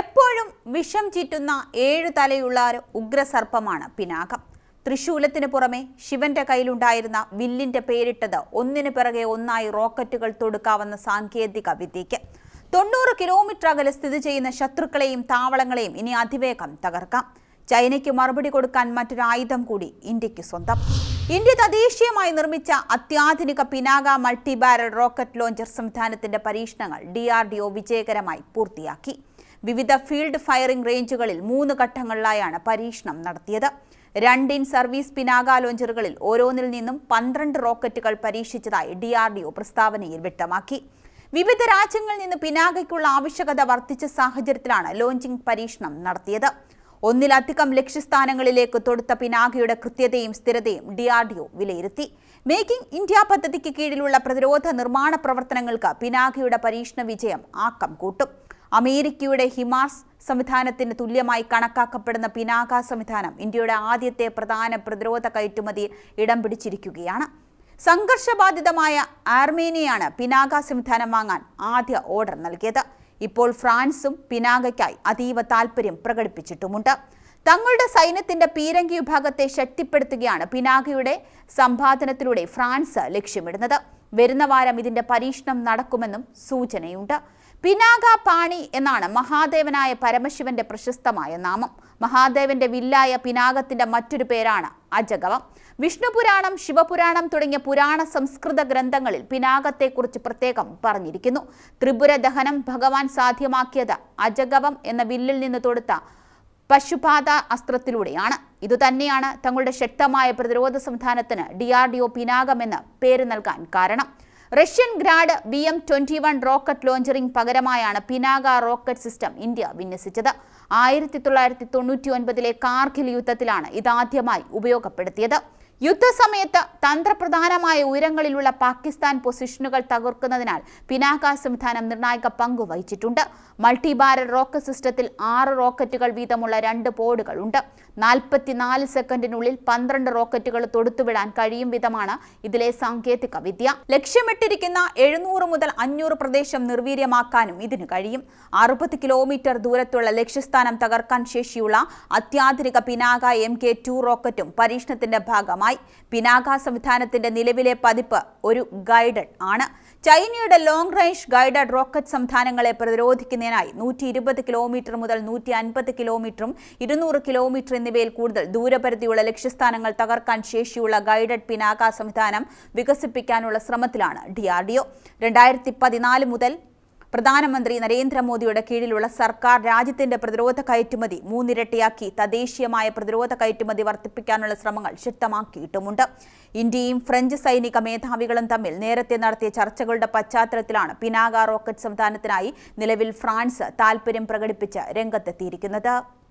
എപ്പോഴും വിഷം ചീറ്റുന്ന ഏഴു തലയുള്ള ഉഗ്രസർപ്പമാണ് പിനാകം തൃശൂലത്തിന് പുറമെ ശിവന്റെ കയ്യിലുണ്ടായിരുന്ന വില്ലിന്റെ പേരിട്ടത് ഒന്നിനു പിറകെ ഒന്നായി റോക്കറ്റുകൾ തൊടുക്കാവുന്ന സാങ്കേതിക വിദ്യയ്ക്ക്. തൊണ്ണൂറ് കിലോമീറ്റർ അകലെ സ്ഥിതി ചെയ്യുന്ന ശത്രുക്കളെയും താവളങ്ങളെയും ഇനി അതിവേഗം തകർക്കാം. ചൈനയ്ക്ക് മറുപടി കൊടുക്കാൻ മറ്റൊരു ആയുധം കൂടി ഇന്ത്യയ്ക്ക് സ്വന്തം. ഇന്ത്യ തദ്ദേശീയമായി നിർമ്മിച്ച അത്യാധുനിക Pinaka multi barrel rocket launcher സംവിധാനത്തിന്റെ പരീക്ഷണങ്ങൾ ഡി വിജയകരമായി പൂർത്തിയാക്കി. വിവിധ ഫീൽഡ് ഫയറിംഗ് റേഞ്ചുകളിൽ മൂന്ന് ഘട്ടങ്ങളിലായാണ് പരീക്ഷണം നടത്തിയത്. രണ്ടിൻ സർവീസ് പിനാക ലോഞ്ചറുകളിൽ ഓരോന്നിൽ നിന്നും പന്ത്രണ്ട് റോക്കറ്റുകൾ പരീക്ഷിച്ചതായി ഡി ആർ ഡി ഒ പ്രസ്താവനയിൽ വ്യക്തമാക്കി. വിവിധ രാജ്യങ്ങളിൽ നിന്ന് പിനാകയ്ക്കുള്ള ആവശ്യകത വർദ്ധിച്ച സാഹചര്യത്തിലാണ് ലോഞ്ചിംഗ് പരീക്ഷണം നടത്തിയത്. ഒന്നിലധികം ലക്ഷ്യസ്ഥാനങ്ങളിലേക്ക് തൊടുത്ത പിനാകയുടെ കൃത്യതയും സ്ഥിരതയും ഡി ആർ ഡി ഒ വിലയിരുത്തി. മേക്കിംഗ് ഇന്ത്യ പദ്ധതിക്ക് കീഴിലുള്ള പ്രതിരോധ നിർമ്മാണ പ്രവർത്തനങ്ങൾക്ക് പിനാകയുടെ പരീക്ഷണ വിജയം ആക്കം കൂട്ടും. അമേരിക്കയുടെ ഹിമാർസ് സംവിധാനത്തിന് തുല്യമായി കണക്കാക്കപ്പെടുന്ന പിനാക സംവിധാനം ഇന്ത്യയുടെ ആദ്യത്തെ പ്രധാന പ്രതിരോധ കയറ്റുമതി ഇടം പിടിച്ചിരിക്കുകയാണ്. സംഘർഷബാധിതമായ ആർമേനിയാണ് പിനാക സംവിധാനം വാങ്ങാൻ ആദ്യ ഓർഡർ നൽകിയത്. ഇപ്പോൾ ഫ്രാൻസും പിനാകയ്ക്കായി അതീവ താൽപ്പര്യം പ്രകടിപ്പിച്ചിട്ടുമുണ്ട്. തങ്ങളുടെ സൈന്യത്തിന്റെ പീരങ്കി വിഭാഗത്തെ ശക്തിപ്പെടുത്തുകയാണ് പിനാകയുടെ സമ്പാദനത്തിലൂടെ ഫ്രാൻസ് ലക്ഷ്യമിടുന്നത്. വരുന്ന വാരം ഇതിന്റെ പരീക്ഷണം നടക്കുമെന്നും സൂചനയുണ്ട്. പിനാക പാണി എന്നാണ് മഹാദേവനായ പരമശിവന്റെ പ്രശസ്തമായ നാമം. മഹാദേവന്റെ വില്ലായ പിനാകത്തിന്റെ മറ്റൊരു പേരാണ് അജഗവം. വിഷ്ണുപുരാണം ശിവപുരാണം തുടങ്ങിയ പുരാണ സംസ്കൃത ഗ്രന്ഥങ്ങളിൽ പിനാകത്തെക്കുറിച്ച് പ്രത്യേകം പറഞ്ഞിരിക്കുന്നു. ത്രിപുര ദഹനം ഭഗവാൻ സാധ്യമാക്കിയത് അജഗവം എന്ന വില്ലിൽ നിന്ന് തൊടുത്ത പശുപാത അസ്ത്രത്തിലൂടെയാണ്. ഇതുതന്നെയാണ് തങ്ങളുടെ ശക്തമായ പ്രതിരോധ സംവിധാനത്തിന് ഡി ആർ ഡി ഒ പിനാകമെന്ന് പേര് നൽകാൻ കാരണം. Russian Grad B M twenty one rocket ലോഞ്ചറിംഗ് പകരമായാണ് പിനാക റോക്കറ്റ് സിസ്റ്റം ഇന്ത്യ വിന്യസിച്ചത്. ആയിരത്തി തൊള്ളായിരത്തി തൊണ്ണൂറ്റി ഒൻപതിലെ കാർഗിൽ യുദ്ധത്തിലാണ് ഇതാദ്യമായി ഉപയോഗപ്പെടുത്തിയത്. യുദ്ധസമയത്ത് തന്ത്രപ്രധാനമായ ഉയരങ്ങളിലുള്ള പാകിസ്ഥാൻ പൊസിഷനുകൾ തകർക്കുന്നതിനാൽ പിനാക സംവിധാനം നിർണായക പങ്ക് വഹിച്ചിട്ടുണ്ട്. മൾട്ടി ബാരൽ റോക്കറ്റ് സിസ്റ്റത്തിൽ ആറ് റോക്കറ്റുകൾ വീതമുള്ള രണ്ട് പോഡുകൾ ഉണ്ട്. നാൽപ്പത്തിനാല് സെക്കൻഡിനുള്ളിൽ പന്ത്രണ്ട് റോക്കറ്റുകൾ തൊടുത്തുവിടാൻ കഴിയും വിധമാണ് ഇതിലെ സാങ്കേതിക വിദ്യ. ലക്ഷ്യമിട്ടിരിക്കുന്ന എഴുന്നൂറ് മുതൽ അഞ്ഞൂറ് പ്രദേശം നിർവീര്യമാക്കാനും ഇതിന് കഴിയും. അറുപത് കിലോമീറ്റർ ദൂരത്തുള്ള ലക്ഷ്യസ്ഥാനം തകർക്കാൻ ശേഷിയുള്ള അത്യാധുനിക പിനാക എം കെ ടു റോക്കറ്റും പരീക്ഷണത്തിന്റെ ഭാഗമായി പിനാക സംവിധാനത്തിന്റെ നിലവിലെ പതിപ്പ് ഒരു ഗൈഡഡ് ആണ്. ചൈനയുടെ ലോങ് റേഞ്ച് ഗൈഡഡ് റോക്കറ്റ് സംവിധാനങ്ങളെ പ്രതിരോധിക്കുന്നതിനായി നൂറ്റി ഇരുപത് കിലോമീറ്റർ മുതൽ നൂറ്റി അൻപത് കിലോമീറ്ററും ഇരുന്നൂറ് കിലോമീറ്റർ എന്നിവയിൽ കൂടുതൽ ദൂരപരിധിയുള്ള ലക്ഷ്യസ്ഥാനങ്ങൾ തകർക്കാൻ ശേഷിയുള്ള ഗൈഡഡ് പിനാക സംവിധാനം വികസിപ്പിക്കാനുള്ള ശ്രമത്തിലാണ് ഡിആർഡിഒ രണ്ടായിരത്തി പതിനാല് മുതൽ പ്രധാനമന്ത്രി നരേന്ദ്രമോദിയുടെ കീഴിലുള്ള സർക്കാർ രാജ്യത്തിന്റെ പ്രതിരോധ കയറ്റുമതി മൂന്നിരട്ടിയാക്കി തദ്ദേശീയമായ പ്രതിരോധ കയറ്റുമതി വർദ്ധിപ്പിക്കാനുള്ള ശ്രമങ്ങൾ ശക്തമാക്കിയിട്ടുമുണ്ട്. ഇന്ത്യയും ഫ്രഞ്ച് സൈനിക മേധാവികളും തമ്മിൽ നേരത്തെ നടത്തിയ ചർച്ചകളുടെ പശ്ചാത്തലത്തിലാണ് പിനാക റോക്കറ്റ് സംവിധാനത്തിനായി നിലവിൽ ഫ്രാൻസ് താൽപര്യം പ്രകടിപ്പിച്ച് രംഗത്തെത്തിയിരിക്കുന്നത്.